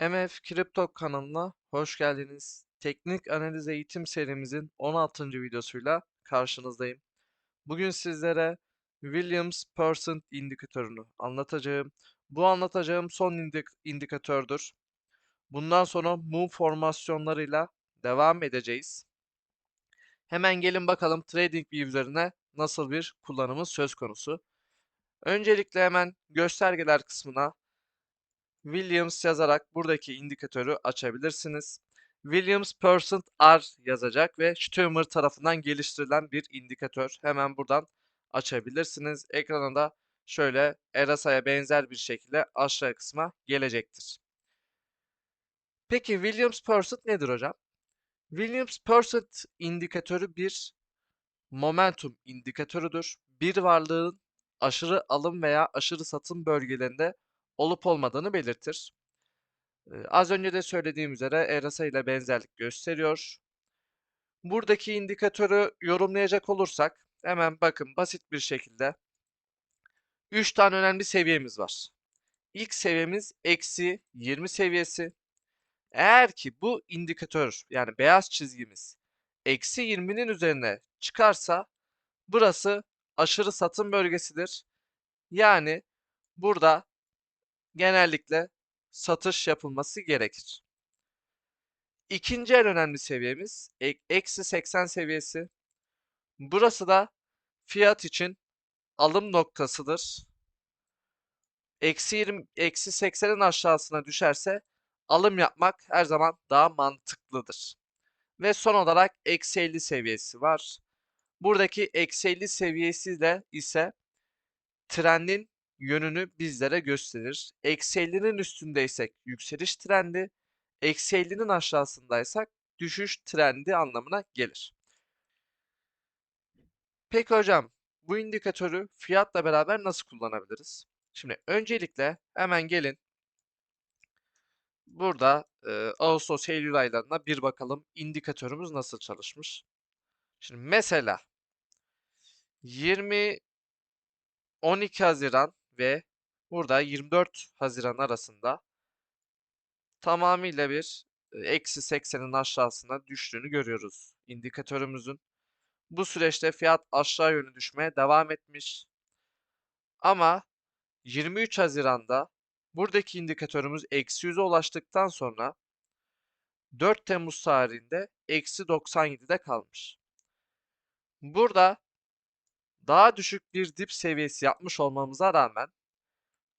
MF Kripto kanalına hoş geldiniz. Teknik analiz eğitim serimizin 16. videosuyla karşınızdayım. Bugün sizlere Williams Percent indikatörünü anlatacağım. Bu anlatacağım son indik indikatördür. Bundan sonra mum formasyonlarıyla devam edeceğiz. Hemen gelin bakalım TradingView üzerine nasıl bir kullanımı söz konusu. Öncelikle hemen göstergeler kısmına Williams yazarak buradaki indikatörü açabilirsiniz. Williams Percent R yazacak ve Stömer tarafından geliştirilen bir indikatör. Hemen buradan açabilirsiniz. Ekrana da şöyle RSI'ye benzer bir şekilde aşağı kısma gelecektir. Peki Williams Percent nedir hocam? Williams Percent indikatörü bir momentum indikatörüdür. Bir varlığın aşırı alım veya aşırı satım bölgelerinde olup olmadığını belirtir. Az önce de söylediğim üzere RSI ile benzerlik gösteriyor. Buradaki indikatörü yorumlayacak olursak hemen bakın basit bir şekilde 3 tane önemli seviyemiz var. İlk seviyemiz eksi 20 seviyesi. Eğer ki bu indikatör yani beyaz çizgimiz eksi 20'nin üzerine çıkarsa burası aşırı satım bölgesidir. Yani burada genellikle satış yapılması gerekir. İkinci en önemli seviyemiz eksi 80 seviyesi. Burası da fiyat için alım noktasıdır. Eksi 20, eksi 80'in aşağısına düşerse alım yapmak her zaman daha mantıklıdır. Ve son olarak eksi 50 seviyesi var. Buradaki eksi 50 seviyesiyle ise trendin yönünü bizlere gösterir. Eksi 50'nin üstündeysek yükseliş trendi, eksi 50'nin aşağısındaysak düşüş trendi anlamına gelir. Peki hocam bu indikatörü fiyatla beraber nasıl kullanabiliriz? Şimdi öncelikle hemen gelin burada e, Ağustos Eylül aylarına bir bakalım indikatörümüz nasıl çalışmış. Şimdi mesela 20 12 Haziran ve burada 24 Haziran arasında tamamıyla bir eksi 80'in aşağısına düştüğünü görüyoruz indikatörümüzün. Bu süreçte fiyat aşağı yönlü düşmeye devam etmiş. Ama 23 Haziran'da buradaki indikatörümüz eksi 100'e ulaştıktan sonra 4 Temmuz tarihinde eksi 97'de kalmış. Burada daha düşük bir dip seviyesi yapmış olmamıza rağmen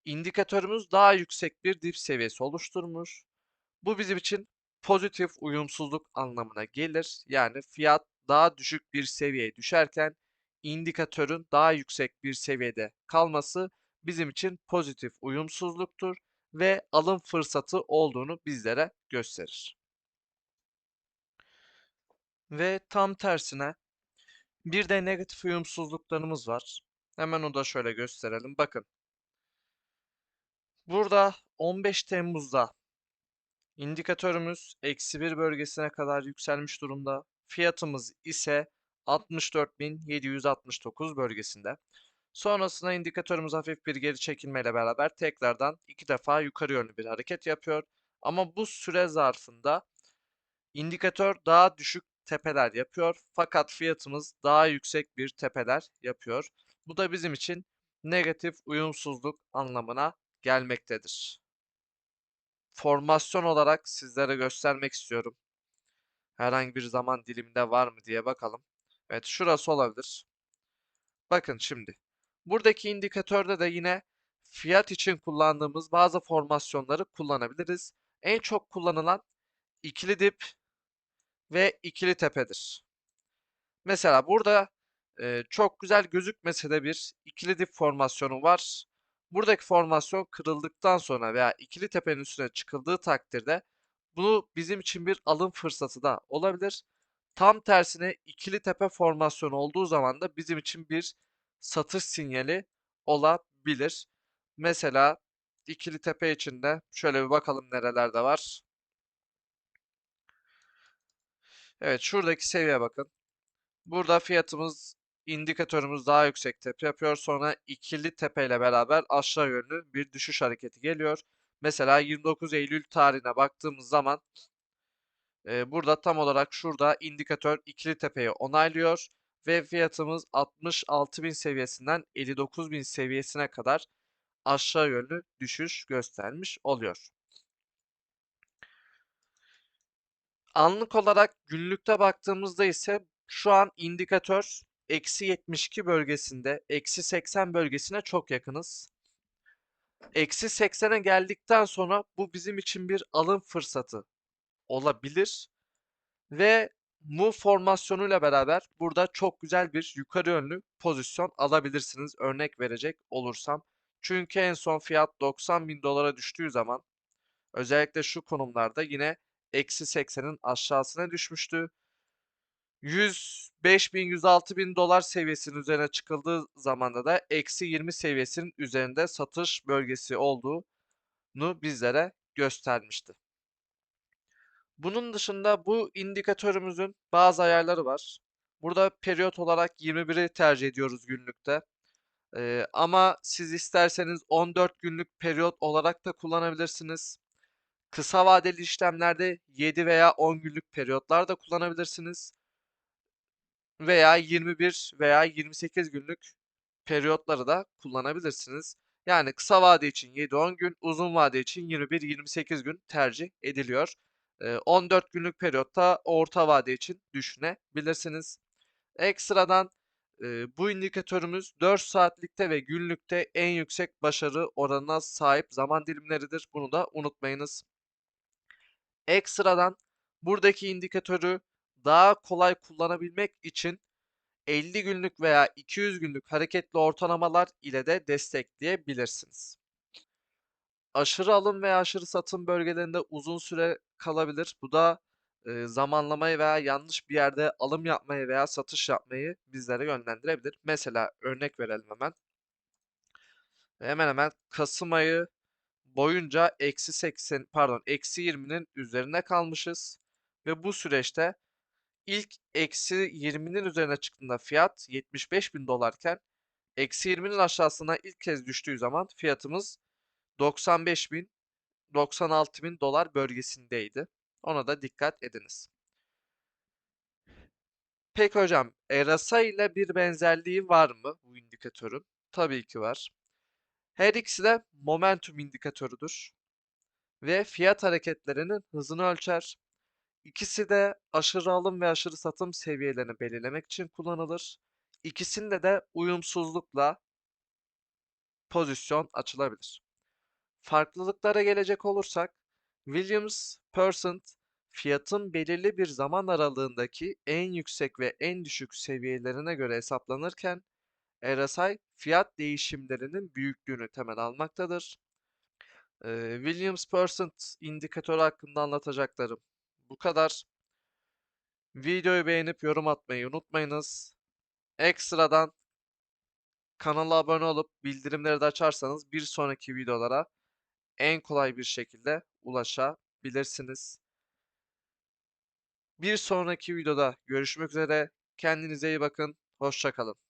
indikatörümüz daha yüksek bir dip seviyesi oluşturmuş. Bu bizim için pozitif uyumsuzluk anlamına gelir. Yani fiyat daha düşük bir seviyeye düşerken indikatörün daha yüksek bir seviyede kalması bizim için pozitif uyumsuzluktur ve alım fırsatı olduğunu bizlere gösterir. Ve tam tersine bir de negatif uyumsuzluklarımız var. Hemen o da şöyle gösterelim. Bakın. Burada 15 Temmuz'da indikatörümüz eksi 1 bölgesine kadar yükselmiş durumda. Fiyatımız ise 64.769 bölgesinde. Sonrasında indikatörümüz hafif bir geri çekilmeyle beraber tekrardan iki defa yukarı yönlü bir hareket yapıyor. Ama bu süre zarfında indikatör daha düşük tepeler yapıyor. Fakat fiyatımız daha yüksek bir tepeler yapıyor. Bu da bizim için negatif uyumsuzluk anlamına gelmektedir. Formasyon olarak sizlere göstermek istiyorum. Herhangi bir zaman diliminde var mı diye bakalım. Evet şurası olabilir. Bakın şimdi. Buradaki indikatörde de yine fiyat için kullandığımız bazı formasyonları kullanabiliriz. En çok kullanılan ikili dip ve ikili tepedir. Mesela burada e, çok güzel gözükmese de bir ikili dip formasyonu var. Buradaki formasyon kırıldıktan sonra veya ikili tepenin üstüne çıkıldığı takdirde bu bizim için bir alım fırsatı da olabilir. Tam tersine ikili tepe formasyonu olduğu zaman da bizim için bir satış sinyali olabilir. Mesela ikili tepe içinde şöyle bir bakalım nerelerde var. Evet şuradaki seviye bakın. Burada fiyatımız indikatörümüz daha yüksek tepe yapıyor. Sonra ikili tepe ile beraber aşağı yönlü bir düşüş hareketi geliyor. Mesela 29 Eylül tarihine baktığımız zaman e, burada tam olarak şurada indikatör ikili tepeyi onaylıyor ve fiyatımız 66.000 seviyesinden 59.000 seviyesine kadar aşağı yönlü düşüş göstermiş oluyor. Anlık olarak günlükte baktığımızda ise şu an indikatör eksi 72 bölgesinde, eksi 80 bölgesine çok yakınız. Eksi 80'e geldikten sonra bu bizim için bir alım fırsatı olabilir. Ve move formasyonuyla beraber burada çok güzel bir yukarı yönlü pozisyon alabilirsiniz. Örnek verecek olursam. Çünkü en son fiyat 90 bin dolara düştüğü zaman özellikle şu konumlarda yine eksi 80'in aşağısına düşmüştü. 105 bin 106 bin dolar seviyesinin üzerine çıkıldığı zamanda da eksi 20 seviyesinin üzerinde satış bölgesi olduğunu bizlere göstermişti. Bunun dışında bu indikatörümüzün bazı ayarları var. Burada periyot olarak 21'i tercih ediyoruz günlükte. Ee, ama siz isterseniz 14 günlük periyot olarak da kullanabilirsiniz. Kısa vadeli işlemlerde 7 veya 10 günlük periyotlar da kullanabilirsiniz. Veya 21 veya 28 günlük periyotları da kullanabilirsiniz. Yani kısa vade için 7-10 gün, uzun vade için 21-28 gün tercih ediliyor. 14 günlük periyotta orta vade için düşünebilirsiniz. Ekstradan bu indikatörümüz 4 saatlikte ve günlükte en yüksek başarı oranına sahip zaman dilimleridir. Bunu da unutmayınız. Ekstradan buradaki indikatörü daha kolay kullanabilmek için 50 günlük veya 200 günlük hareketli ortalamalar ile de destekleyebilirsiniz. Aşırı alım veya aşırı satım bölgelerinde uzun süre kalabilir. Bu da e, zamanlamayı veya yanlış bir yerde alım yapmayı veya satış yapmayı bizlere yönlendirebilir. Mesela örnek verelim hemen. Hemen hemen Kasım ayı boyunca eksi 80 pardon eksi 20'nin üzerine kalmışız. Ve bu süreçte ilk eksi 20'nin üzerine çıktığında fiyat 75 bin dolarken eksi 20'nin aşağısına ilk kez düştüğü zaman fiyatımız 95 bin 96 bin dolar bölgesindeydi. Ona da dikkat ediniz. Peki hocam, RSI ile bir benzerliği var mı bu indikatörün? Tabii ki var. Her ikisi de momentum indikatörüdür. Ve fiyat hareketlerinin hızını ölçer. İkisi de aşırı alım ve aşırı satım seviyelerini belirlemek için kullanılır. İkisinde de uyumsuzlukla pozisyon açılabilir. Farklılıklara gelecek olursak, Williams Percent fiyatın belirli bir zaman aralığındaki en yüksek ve en düşük seviyelerine göre hesaplanırken, RSI fiyat değişimlerinin büyüklüğünü temel almaktadır. Ee, Williams Percent indikatörü hakkında anlatacaklarım bu kadar. Videoyu beğenip yorum atmayı unutmayınız. Ekstradan kanala abone olup bildirimleri de açarsanız bir sonraki videolara en kolay bir şekilde ulaşabilirsiniz. Bir sonraki videoda görüşmek üzere. Kendinize iyi bakın. Hoşçakalın.